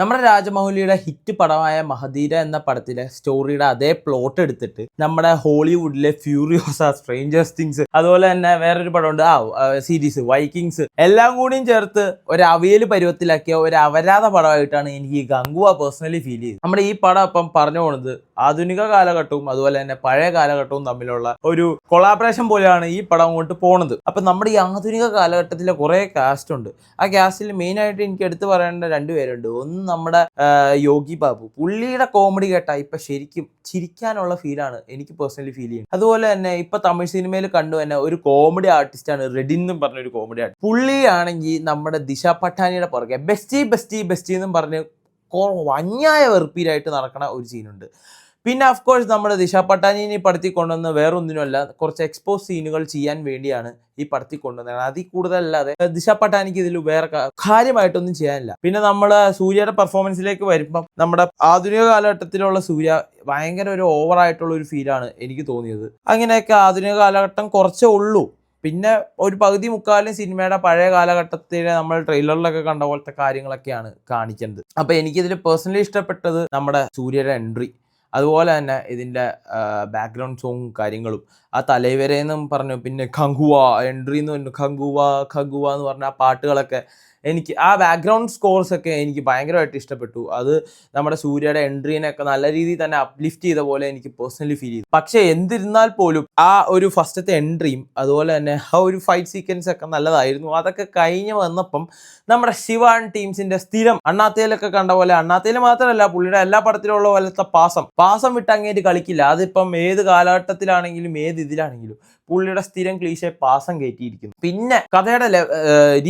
നമ്മുടെ രാജമൗലിയുടെ ഹിറ്റ് പടമായ മഹദീര എന്ന പടത്തിലെ സ്റ്റോറിയുടെ അതേ പ്ലോട്ട് എടുത്തിട്ട് നമ്മുടെ ഹോളിവുഡിലെ ഫ്യൂറിയോസ സ്ട്രേഞ്ചേഴ്സ് തിങ്സ് അതുപോലെ തന്നെ വേറൊരു പടമുണ്ട്. ആ സീരീസ് വൈക്കിങ്സ് എല്ലാം കൂടിയും ചേർത്ത് ഒരു അവയൽ പരുവത്തിലാക്കിയ ഒരു അവരാധ പടമായിട്ടാണ് എനിക്ക് ഈ ഗംഗുവ പേഴ്സണലി ഫീൽ ചെയ്തത്. നമ്മുടെ ഈ പടം അപ്പം പറഞ്ഞു പോണത് ആധുനിക കാലഘട്ടവും അതുപോലെ തന്നെ പഴയ കാലഘട്ടവും തമ്മിലുള്ള ഒരു കൊളാബറേഷൻ പോലെയാണ് ഈ പടം അങ്ങോട്ട് പോണത്. അപ്പൊ നമ്മുടെ ഈ ആധുനിക കാലഘട്ടത്തിലെ കുറേ കാസ്റ്റ് ഉണ്ട്. ആ കാസ്റ്റിൽ മെയിനായിട്ട് എനിക്ക് എടുത്തു പറയേണ്ട രണ്ടുപേരുണ്ട് ഒന്ന് നമ്മുടെ യോഗി ബാബു. പുള്ളിയുടെ കോമഡി കേട്ടാൽ ഇപ്പൊ ശരിക്കും ചിരിക്കാനുള്ള ഫീലാണ് എനിക്ക് പേഴ്സണലി ഫീൽ ചെയ്യുന്നത്. അതുപോലെ തന്നെ ഇപ്പൊ തമിഴ് സിനിമയിൽ കണ്ടു തന്നെ ഒരു കോമഡി ആർട്ടിസ്റ്റ് ആണ് റെഡിൻ എന്നും പറഞ്ഞ ഒരു കോമഡി ആർട്ടിസ്റ്റ് പുള്ളിയാണെങ്കിൽ നമ്മുടെ ദിശ പട്ടാനിയുടെ പുറകെ ബെസ്റ്റി ബെസ്റ്റി ബെസ്റ്റി എന്നും പറഞ്ഞ് വഞ്ഞായ വെറുപ്പീരായിട്ട് നടക്കണ ഒരു സീനുണ്ട് പിന്നെ ഓഫ് കോഴ്സ് നമ്മുടെ ദിശ പട്ടാനിനെ പടുത്തി കൊണ്ടുവന്ന് വേറെ ഒന്നിനുമല്ല കുറച്ച് എക്സ്പോസ് സീനുകൾ ചെയ്യാൻ വേണ്ടിയാണ് ഈ പടുത്തി കൊണ്ടുവന്നത്. അതിൽ കൂടുതലല്ലാതെ ദിശ പട്ടാനിക്ക് ഇതിൽ വേറെ കാര്യമായിട്ടൊന്നും ചെയ്യാനില്ല. പിന്നെ നമ്മൾ സൂര്യയുടെ പെർഫോമൻസിലേക്ക് വരുമ്പം നമ്മുടെ ആധുനിക കാലഘട്ടത്തിലുള്ള സൂര്യ ഭയങ്കര ഒരു ഓവർ ആയിട്ടുള്ള ഒരു ഫീലാണ് എനിക്ക് തോന്നിയത്. അങ്ങനെയൊക്കെ ആധുനിക കാലഘട്ടം കുറച്ചേ ഉള്ളൂ. പിന്നെ ഒരു പകുതി മുക്കാലും സിനിമയുടെ പഴയ കാലഘട്ടത്തിലെ നമ്മൾ ട്രെയിലറിലൊക്കെ കണ്ട പോലത്തെ കാര്യങ്ങളൊക്കെയാണ് കാണിക്കുന്നത്. അപ്പൊ എനിക്കിതിൽ പേഴ്സണലി ഇഷ്ടപ്പെട്ടത് നമ്മുടെ സൂര്യയുടെ എൻട്രി അതുപോലെ തന്നെ ഇതിന്റെ ബാക്ക്ഗ്രൗണ്ട് സോങ്ങും കാര്യങ്ങളും ആ തലൈവരെന്നും പറഞ്ഞു. പിന്നെ ഖങ്കുവ എൻട്രി എന്ന് പറഞ്ഞു. ഖങ്കുവ ഖങ്കുവ എന്ന് പറഞ്ഞ ആ പാട്ടുകളൊക്കെ എനിക്ക് ആ ബാക്ക്ഗ്രൗണ്ട് സ്കോർസ് ഒക്കെ എനിക്ക് ഭയങ്കരമായിട്ട് ഇഷ്ടപ്പെട്ടു. അത് നമ്മുടെ സൂര്യയുടെ എൻട്രീനെയൊക്കെ നല്ല രീതിയിൽ തന്നെ അപ്ലിഫ്റ്റ് ചെയ്ത പോലെ എനിക്ക് പേഴ്സണലി ഫീൽ ചെയ്തു. പക്ഷേ എന്തിരുന്നാൽ പോലും ആ ഒരു ഫസ്റ്റത്തെ എൻട്രിയും അതുപോലെ തന്നെ ആ ഒരു ഫൈറ്റ് സീക്വൻസ് ഒക്കെ നല്ലതായിരുന്നു. അതൊക്കെ കഴിഞ്ഞ് വന്നപ്പം നമ്മുടെ ശിവൻ ടീംസിന്റെ സ്ഥിരം അണ്ണാത്തയിലൊക്കെ കണ്ട പോലെ അണ്ണാത്തയിൽ മാത്രമല്ല പുള്ളിയുടെ എല്ലാ പടത്തിലുള്ള പോലത്തെ പാസം. പാസം വിട്ട് അങ്ങേറ്റ് കളിക്കില്ല. അതിപ്പം ഏത് കാലഘട്ടത്തിലാണെങ്കിലും ഏത് ഇതിലാണെങ്കിലും പുള്ളിയുടെ സ്ഥിരം ക്ലീശെ പാസം കയറ്റിയിരിക്കുന്നു. പിന്നെ കഥയുടെ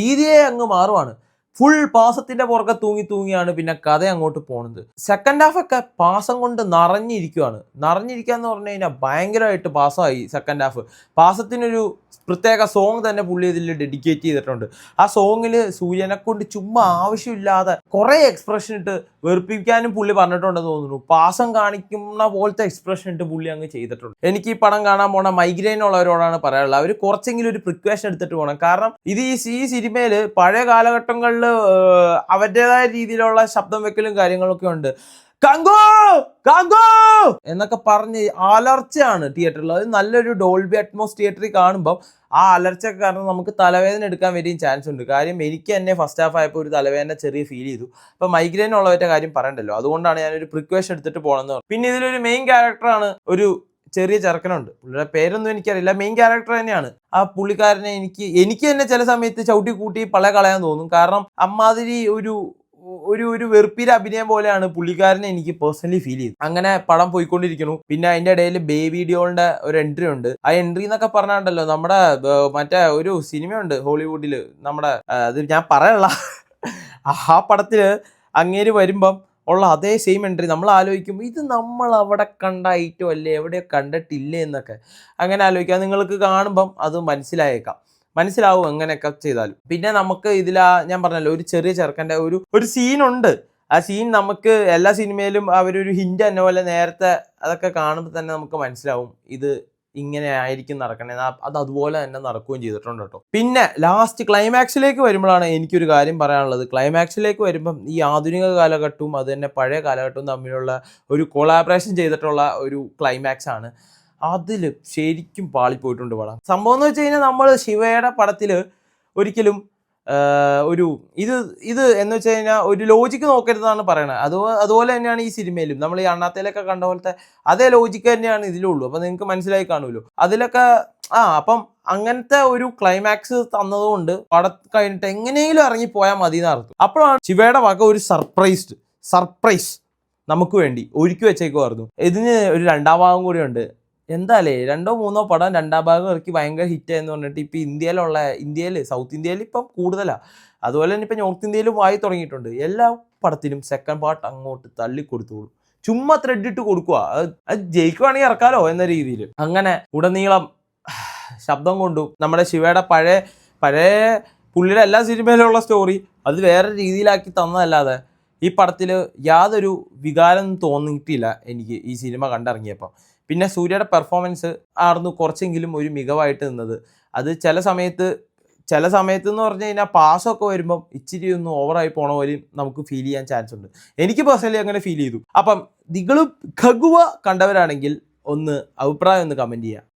രീതിയെ അങ്ങ് മാറുവാണ്. ഫുൾ പാസത്തിന്റെ പുറകെ തൂങ്ങി തൂങ്ങിയാണ് പിന്നെ കഥ അങ്ങോട്ട് പോണത്. സെക്കൻഡ് ഹാഫ് ഒക്കെ പാസം കൊണ്ട് നിറഞ്ഞിരിക്കുവാണ്. നിറഞ്ഞിരിക്കുക എന്ന് പറഞ്ഞു കഴിഞ്ഞാൽ ഭയങ്കരമായിട്ട് പാസ്സായി സെക്കൻഡ് ഹാഫ് പാസത്തിനൊരു പ്രത്യേക സോങ് തന്നെ പുള്ളി ഇതിൽ ഡെഡിക്കേറ്റ് ചെയ്തിട്ടുണ്ട്. ആ സോങ്ങിൽ സൂര്യനെ കൊണ്ട് ചുമ്മാ ആവശ്യമില്ലാതെ കുറേ എക്സ്പ്രഷൻ ഇട്ട് വെറുപ്പിക്കാനും പുള്ളി പറഞ്ഞിട്ടുണ്ടെന്ന് തോന്നുന്നു. പാസം കാണിക്കുന്ന പോലത്തെ എക്സ്പ്രഷൻ ഇട്ട് പുള്ളി അങ്ങ് ചെയ്തിട്ടുണ്ട്. എനിക്ക് ഈ പടം കാണാൻ പോണ മൈഗ്രെയിൻ ഉള്ളവരോടാണ് പറയാനുള്ളത്. അവർ കുറച്ചെങ്കിലും ഒരു പ്രിക്വേഷൻ എടുത്തിട്ട് പോകണം കാരണം ഇത് ഈ ഈ സിനിമയിൽ പഴയ കാലഘട്ടങ്ങളിൽ അവരുടേതായ രീതിയിലുള്ള ശബ്ദം വെക്കലും കാര്യങ്ങളൊക്കെ ഉണ്ട്. കങ്കോ! കങ്കോ! എന്നൊക്കെ പറഞ്ഞ് അലർച്ചയാണ് തിയേറ്ററിൽ അത് നല്ലൊരു ഡോൾബി അറ്റ്മോസ് തിയേറ്ററിൽ കാണുമ്പോൾ ആ അലർച്ച കാരണം നമുക്ക് തലവേദന എടുക്കാൻ വരെയും ചാൻസ് ഉണ്ട്. കാര്യം എനിക്ക് തന്നെ ഫസ്റ്റ് ഹാഫ് ആയപ്പോൾ ഒരു തലവേദന ചെറിയ ഫീൽ ചെയ്തു. അപ്പൊ മൈഗ്രെയിൻ ഉള്ളവരുടെ കാര്യം പറയണ്ടല്ലോ. അതുകൊണ്ടാണ് ഞാനൊരു പ്രിക്വേഷൻ എടുത്തിട്ട് പോകണമെന്ന് പറഞ്ഞു പിന്നെ ഇതിലൊരു മെയിൻ ക്യാരക്ടറാണ് ഒരു ചെറിയ ചെറുക്കനുണ്ട്. പുള്ളിയുടെ പേരൊന്നും എനിക്കറിയില്ല. മെയിൻ ക്യാരക്ടർ തന്നെയാണ്. ആ പുള്ളിക്കാരനെ എനിക്ക് എനിക്ക് തന്നെ ചില സമയത്ത് ചവിട്ടി കൂട്ടി പള കളയാൻ തോന്നും. കാരണം അമ്മാതിരി ഒരു ഒരു ഒരു വെറുപ്പിന്റെ അഭിനയം പോലെയാണ് പുള്ളിക്കാരനെ എനിക്ക് പേഴ്സണലി ഫീൽ ചെയ്തത്. അങ്ങനെ പടം പോയിക്കൊണ്ടിരിക്കുന്നു. പിന്നെ അതിന്റെ ഇടയിൽ ബേബി ഡിയോളിന്റെ ഒരു എൻട്രി ഉണ്ട്. ആ എൻട്രി എന്നൊക്കെ പറഞ്ഞാണ്ടല്ലോ നമ്മുടെ മറ്റേ ഒരു സിനിമയുണ്ട് ഹോളിവുഡിൽ നമ്മുടെ അത് ഞാൻ പറയണല്ല. ആ പടത്തിൽ അങ്ങേര് വരുമ്പം ഉള്ള അതേ സെയിം എൻട്രി നമ്മൾ ആലോചിക്കും ഇത് നമ്മൾ അവിടെ കണ്ട ഐറ്റം അല്ലേ? എവിടെയോ കണ്ടിട്ടില്ലേ എന്നൊക്കെ. അങ്ങനെ ആലോചിക്കാം. നിങ്ങൾക്ക് കാണുമ്പം അത് മനസ്സിലായേക്കാം. മനസ്സിലാവും എങ്ങനെയൊക്കെ ചെയ്താലും. പിന്നെ നമുക്ക് ഇതിൽ ഞാൻ പറഞ്ഞല്ലോ ഒരു ചെറിയ ചെറുക്കന്റെ ഒരു ഒരു സീനുണ്ട്. ആ സീൻ നമുക്ക് എല്ലാ സിനിമയിലും അവരൊരു ഹിൻഡ് തന്നെ പോലെ നേരത്തെ അതൊക്കെ കാണുമ്പോൾ തന്നെ നമുക്ക് മനസ്സിലാവും ഇത് ഇങ്ങനെ ആയിരിക്കും നടക്കണേ അത് അതുപോലെ തന്നെ നടക്കുകയും ചെയ്തിട്ടുണ്ട് കേട്ടോ. പിന്നെ ലാസ്റ്റ് ക്ലൈമാക്സിലേക്ക് വരുമ്പോഴാണ് എനിക്കൊരു കാര്യം പറയാനുള്ളത്. ക്ലൈമാക്സിലേക്ക് വരുമ്പം ഈ ആധുനിക കാലഘട്ടവും അത് തന്നെ പഴയ കാലഘട്ടവും തമ്മിലുള്ള ഒരു കൊളാബറേഷൻ ചെയ്തിട്ടുള്ള ഒരു ക്ലൈമാക്സ് ആണ്. അതിൽ ശരിക്കും പാളിപ്പോയിട്ടുണ്ട് പടം. സംഭവം എന്ന് വെച്ച് കഴിഞ്ഞാൽ നമ്മൾ ശിവയുടെ പടത്തിൽ ഒരിക്കലും ഒരു ഇത് ഇത് എന്ന് വെച്ച് കഴിഞ്ഞാൽ ഒരു ലോജിക്ക് നോക്കരുതെന്നാണ് പറയണത്. അത് അതുപോലെ തന്നെയാണ് ഈ സിനിമയിലും. നമ്മൾ ഈ അണ്ണാത്തയിലൊക്കെ കണ്ട പോലത്തെ അതേ ലോജിക്ക് തന്നെയാണ് ഇതിലുള്ളൂ അപ്പം നിങ്ങൾക്ക് മനസ്സിലായി കാണുമല്ലോ. അതിലൊക്കെ ആ അപ്പം അങ്ങനത്തെ ഒരു ക്ലൈമാക്സ് തന്നതുകൊണ്ട് പട കഴിഞ്ഞിട്ട് എങ്ങനെയെങ്കിലും ഇറങ്ങി പോയാൽ മതി എന്ന് അർത്ഥം. അപ്പോഴാണ് ശിവയുടെ വക ഒരു സർപ്രൈസ്ഡ് സർപ്രൈസ് നമുക്ക് വേണ്ടി ഒരുക്കി വെച്ചേക്കുമായിരുന്നു ഇതിന് ഒരു രണ്ടാം ഭാഗം കൂടിയുണ്ട് എന്താലേ രണ്ടോ മൂന്നോ പടം രണ്ടാം ഭാഗം ഇറക്കി ഭയങ്കര ഹിറ്റ് എന്ന് പറഞ്ഞിട്ട് ഇപ്പം ഇന്ത്യയിലുള്ള ഇന്ത്യയിൽ സൗത്ത് ഇന്ത്യയിൽ ഇപ്പം കൂടുതലാണ് അതുപോലെ തന്നെ ഇപ്പം നോർത്ത് ഇന്ത്യയിലും ആയി തുടങ്ങിയിട്ടുണ്ട്. എല്ലാ പടത്തിനും സെക്കൻഡ് പാർട്ട് അങ്ങോട്ട് തള്ളി കൊടുത്തോളൂ. ചുമ്മാ ത്രെഡ് ഇട്ട് കൊടുക്കുക അത് ജയിക്കുവാണെങ്കിൽ ഇറക്കാലോ എന്ന രീതിയിൽ അങ്ങനെ ഉടനീളം ശബ്ദം കൊണ്ടും നമ്മുടെ ശിവയുടെ പഴയ പഴയ പുള്ളിയുടെ എല്ലാ സിനിമയിലുള്ള സ്റ്റോറി അത് വേറെ രീതിയിലാക്കി തന്നതല്ലാതെ ഈ പടത്തിൽ യാതൊരു വികാരം തോന്നിയിട്ടില്ല എനിക്ക് ഈ സിനിമ കണ്ടിറങ്ങിയപ്പോൾ പിന്നെ സൂര്യയുടെ പെർഫോമൻസ് ആയിരുന്നു കുറച്ചെങ്കിലും ഒരു മികവായിട്ട് നിന്നത്. അത് ചില സമയത്ത് ചില സമയത്ത് എന്ന് പറഞ്ഞു കഴിഞ്ഞാൽ പാസ്സൊക്കെ വരുമ്പം ഇച്ചിരി ഒന്ന് ഓവറായി പോണ പോലെയും നമുക്ക് ഫീൽ ചെയ്യാൻ ചാൻസ് ഉണ്ട്. എനിക്ക് പേഴ്സണലി അങ്ങനെ ഫീൽ ചെയ്തു. അപ്പം നിങ്ങളും ഖഗുവ കണ്ടവരാണെങ്കിൽ ഒന്ന് അഭിപ്രായം ഒന്ന് കമന്റ് ചെയ്യുക